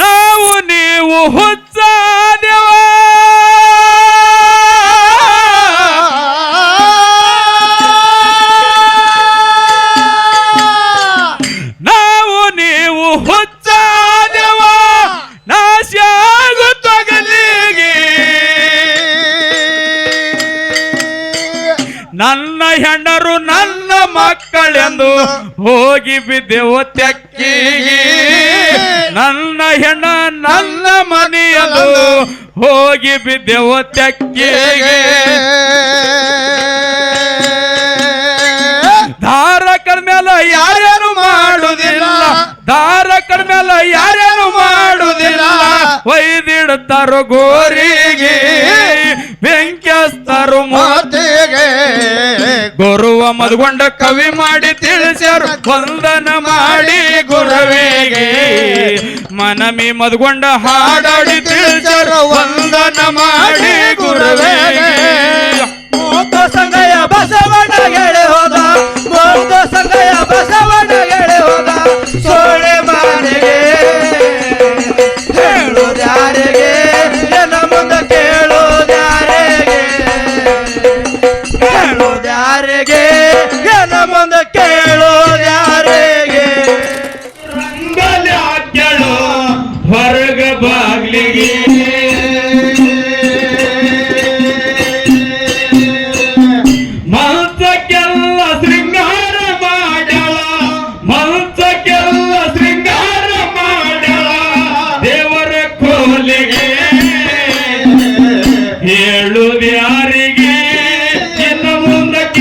ನಾವು ನೀವು ಹುಚ್ಚ ದೇವ ನಾವು ನೀವು ಹುಚ್ಚ ದೇವ ನಾಶ ನನ್ನ ಹೆಂಡರು ನನ್ನ ಮಕ್ಕಳೆಂದು ಹೋಗಿ ಬಿದ್ದೆವು ತೆಕ್ಕಿಗೆ. ನನ್ನ ಹೆಣ್ಣ ನನ್ನ ಮನೆಯದು ಹೋಗಿ ಬಿದ್ದೆವು ತೆಕ್ಕೆ ಧಾರಕರ ಮೇಲೆ ಯಾರ್ಯಾರು ಮಾಡುವುದಿಲ್ಲ ಧಾರಕರ ಮೇಲೆ ಯಾರ್ಯಾರು ಮಾಡುವುದಿಲ್ಲ ಒಯ್ದಿಡ್ತಾರೋ ಗೋರಿಗೆ. ಬೆಂಕಿಸ್ತರು ಮಾತಿಗೆ ಗುರುವ ಮದುಗೊಂಡ ಕವಿ ಮಾಡಿ ತಿಳಿಸ್ಯಾರು. ವಂದನ ಮಾಡಿ ಗುರುವಿಗೆ. ಮನಮಿ ಮದುಗೊಂಡ ಹಾಡಾಡಿ ತಿಳಿಸ್ಯಾರು. ವಂದನ ಮಾಡಿ ಗುರುವಿಗೆ.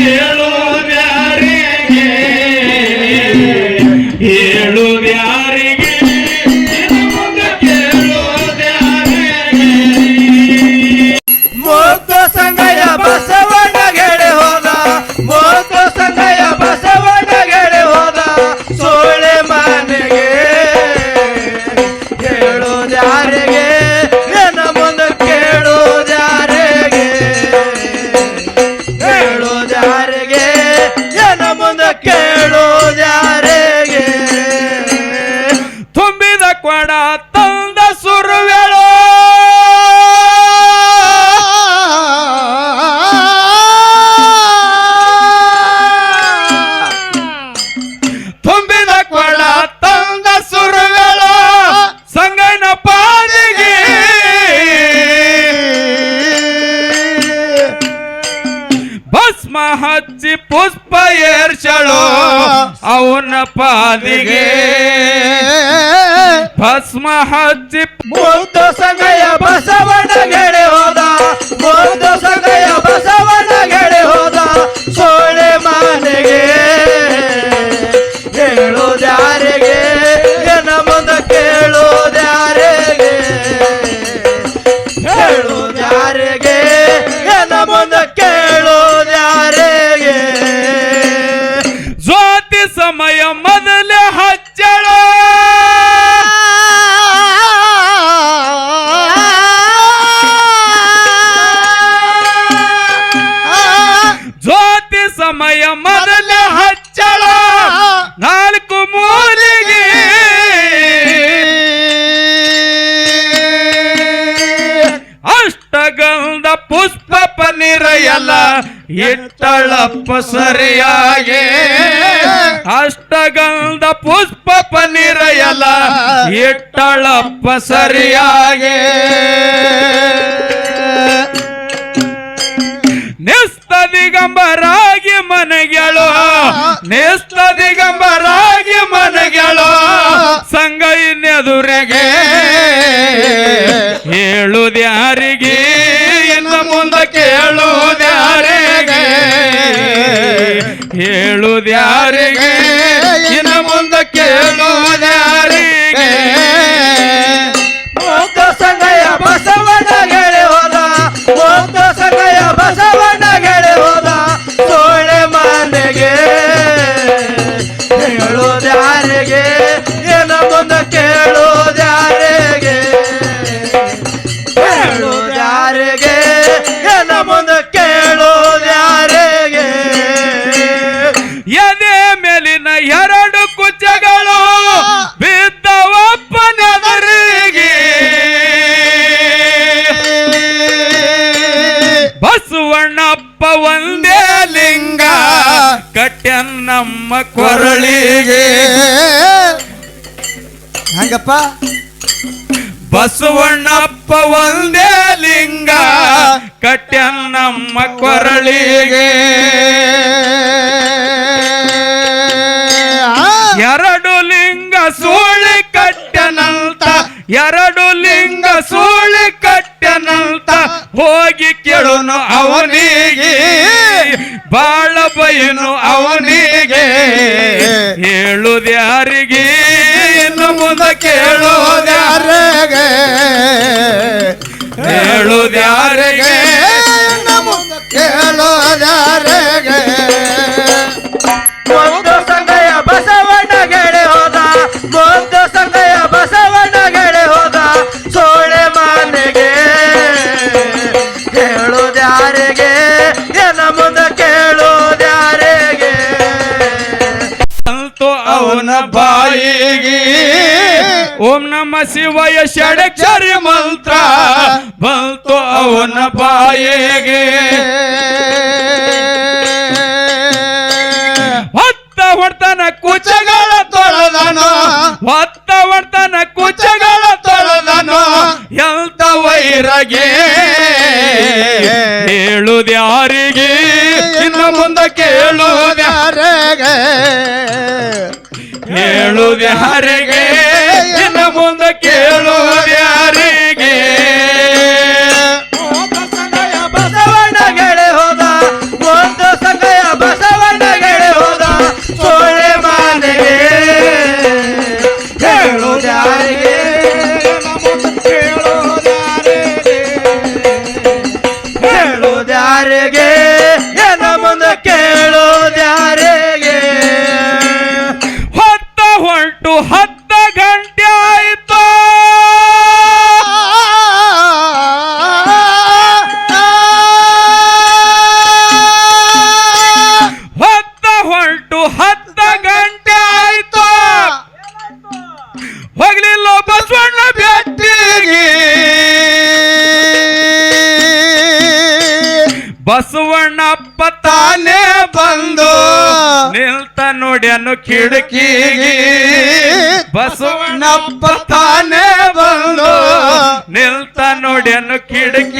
ಮುಂದೆ ಪುಷ್ಪ ಏರ್ಚಳೋ ಅವನ ಪಾಲಿಗೆ. ಭಸ್ಮ ಹಚ್ಚಿ ಮೂತ ಸಂಗಯ ಬಸವಣ್ಣ ಗೆಳೆ ಹೋದ ಇಟ್ಟಳಪ್ಪ ಸರಿಯಾಗಿ. ಅಷ್ಟಗಂಧ ಪುಷ್ಪ ಪನಿರಯಲ ಇಟ್ಟಳಪ್ಪ ಸರಿಯಾಗಿ. ನಿಸ್ತ ದಿಗಂಬರಾಗಿ ಮನೆಗಳು. ನಿಸ್ತ ದಿಗಂಬರಾಗಿ ಮನೆಗಳು. ಸಂಘ ಹೇಳುದ್ಯಾರಿಗೆ ಹಂಗಪ್ಪ? ಬಸವಣ್ಣಪ್ಪ ಒಂದೇ ಲಿಂಗ ಕಟ್ಯ ನಮ್ಮ ಕೊರಳಿಗೆ ಎರಡು ಲಿಂಗ ಸೂಳಿ ಕಟ್ಟನಂತ ಎರಡು ಲಿಂಗ ಸೂಳಿ ಕಟ್ಟನಂತ ಹೋಗಿ ಕೇಳೋನು ಅವನಿಗೆ ಬಾಳ ಬೈನು ಅವನಿಗೆ. ಹೇಳುದ್ಯಾರಿಗೆ? ಮುಂದೆ ಕೇಳೋದ್ಯಾರ ನಮ್ಮ ಒಂದು ಶಿವಯ ಷಡಕ್ಷರಿ ಮಂತ್ರ ಬಂತು ಅವನ ಬಾಯಿಗೆ. ಹೊತ್ತ ಹೊಡ್ತನ ಕುಚಗಳ ತೊಳೆದನು. ಹೊತ್ತ ಹೊಡ್ತನ ಕುಚಗಳ ತೊಳೆದನು. ಎಂತ ವೈರಗೆ ಹೇಳುದ್ಯಾರಿಗೆ ಇನ್ನು ಮುಂದೆ ಕೇಳುವುದ್ಯಾರ ಹೇಳುದ್ಯಾರಿಗೆ ಮುಂದೆ ಕೇಳೋ ಬಸವಣ್ಣ ಬಸವಣ್ಣಪ್ಪ ತಾನೇ ಬಂದು ನಿಲ್ತ ನೋಡ್ಯನು ಕಿಡಕಿಗೆ ಬಸವಣ್ಣಪ್ಪ ತಾನೇ ಬಂದು ನಿಲ್ತ ನೋಡ್ಯನು ಕಿಟಕಿಗೆ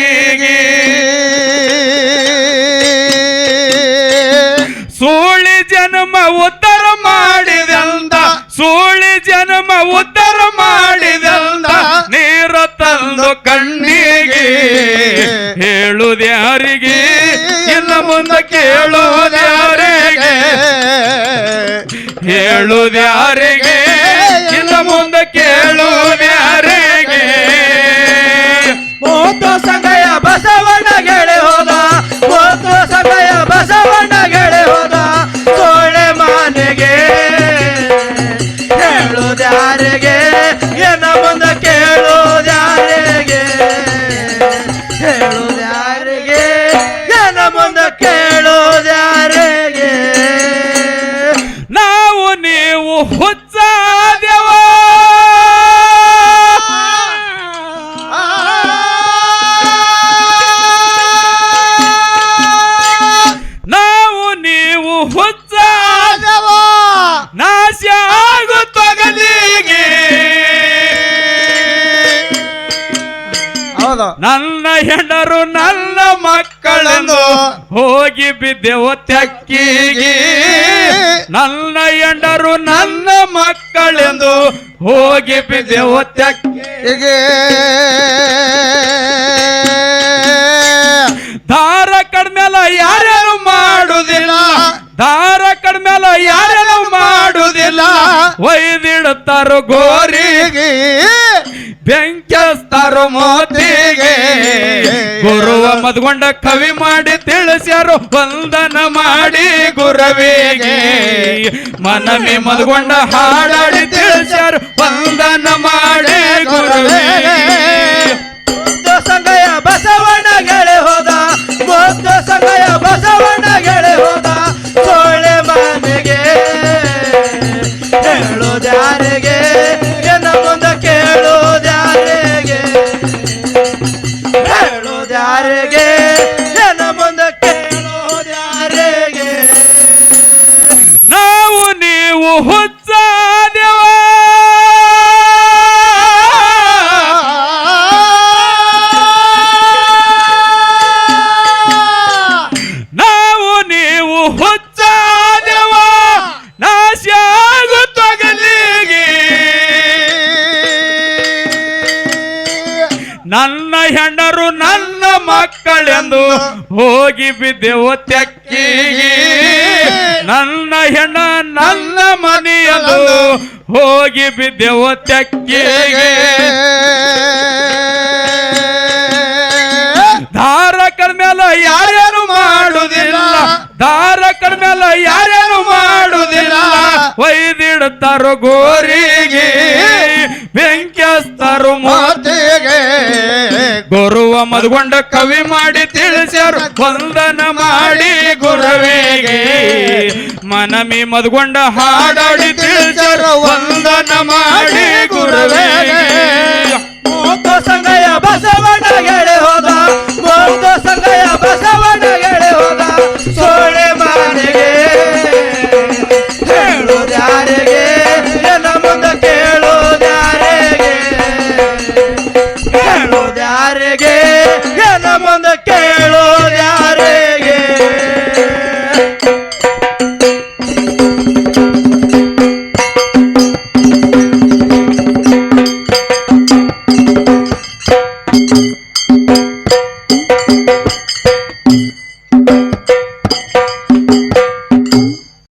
ಹೇಳುದ್ಯಾರಿಗೆ ಇನ್ನು ಮುಂದೆ ಕೇಳುವುದ್ಯಾರಿಗೆ ಮೂತು ಸಂಗಯ ಬಸವಣ್ಣ ಗೆಳೆ ಹೋದ, ಮೂತು ಸಂಗಯ ಬಸವಣ್ಣ ಗೆಳೆ ಹೋದ ಸೋಳೆ ಮಾನೆಗೆ ಹೇಳೋದ್ಯಾರಿಗೆ ಇನ್ನು ಮುಂದೆ ಕೇಳೋದ್ಯಾರಿಗೆ ನನ್ನ ಹೆಂಡರು ನನ್ನ ಮಕ್ಕಳೆಂದು ಹೋಗಿ ಬಿದ್ದೆವು ತೆಕ್ಕಿಗೆ. ನನ್ನ ಹೆಂಡರು ನನ್ನ ಮಕ್ಕಳೆಂದು ಹೋಗಿ ಬಿದ್ದೆವು ತೆಕ್ಕಿಗೆ. ದಾರ ಕಡ್ಮೇಲ ಯಾರ್ಯಾರು ಮಾಡುದಿಲ್ಲ. ದಾರ ಕಡ್ಮೇಲ ಯಾರ್ಯಾರು ಮಾಡುದಿಲ್ಲ. ಒಯ್ದಿಡ್ತಾರೋ ಗೋರಿಗೆ. ಬೆಂಕಿಸ್ತಾರೋ ಮೋದಿಗೆ ಗುರುವ ಮದ್ಗೊಂಡ ಕವಿ ಮಾಡಿ ತಿಳಿಸ್ಯಾರು ವಂದನ ಮಾಡಿ ಗುರವಿಗೆ. ಮನವಿ ಮದ್ಗೊಂಡ ಹಾಡಾಡಿ ತಿಳಿಸ್ಯಾರು ವಂದನ ಮಾಡಿ ಗುರುವಿಗೆ. ಸಂಗಯ ಬಸವಣ್ಣ ಗೆಳೆ ಹೋದ ಸಂಗಯ ಬಸವಣ್ಣ ಗೆಳೆ ಹೋದ ಯಾರಿಗೆ ಜನ ಬಂದ ಕೇಳೋದು ಯಾರಿಗೆ ನಾವು ನೀವು ಹುಚ್ಚ ದೇವ ನಾವು ನೀವು ಹುಚ್ಚ ದೇವ ನಾಶ ಆಗುತ್ತಗಲಿಗೆ ನನ್ನ ಹೆಂಡರು ನನ್ನ ಮಕ್ಕಳೆಂದು ಹೋಗಿ ಬಿದ್ದೆವು ತೆಕ್ಕಿ ನನ್ನ ಹೆಣ್ಣ ನನ್ನ ಮನೆಯದು ಹೋಗಿ ಬಿದ್ದೆವು ತೆಕ್ಕಿ ಧಾರಕರ ಮೇಲೆ ಯಾರ್ಯಾರು ಮಾಡುವುದಿಲ್ಲ. ಧಾರಕರ ಮೇಲೆ ಯಾರ್ಯಾರು ಮಾಡುವುದಿಲ್ಲ. ಒಯ್ದಿಡ್ತಾರೋ ಗೋರಿಗೆ. ಗುರುವ ಮದ್ಗೊಂಡ ಕವಿ ಮಾಡಿ ತಿಳಿಸ್ಯಾರು, ವಂದನ ಮಾಡಿ ಗುರುವಿಗೆ. ಮನಮಿ ಮದ್ಗೊಂಡ ಹಾಡಾಡಿ ತಿಳಿಸ್ಯಾರು, ವಂದನ ಮಾಡಿ ಗುರುವಿಗೆ. ಮೂಕ ಸಂಗಯ ಬಸವಣ್ಣ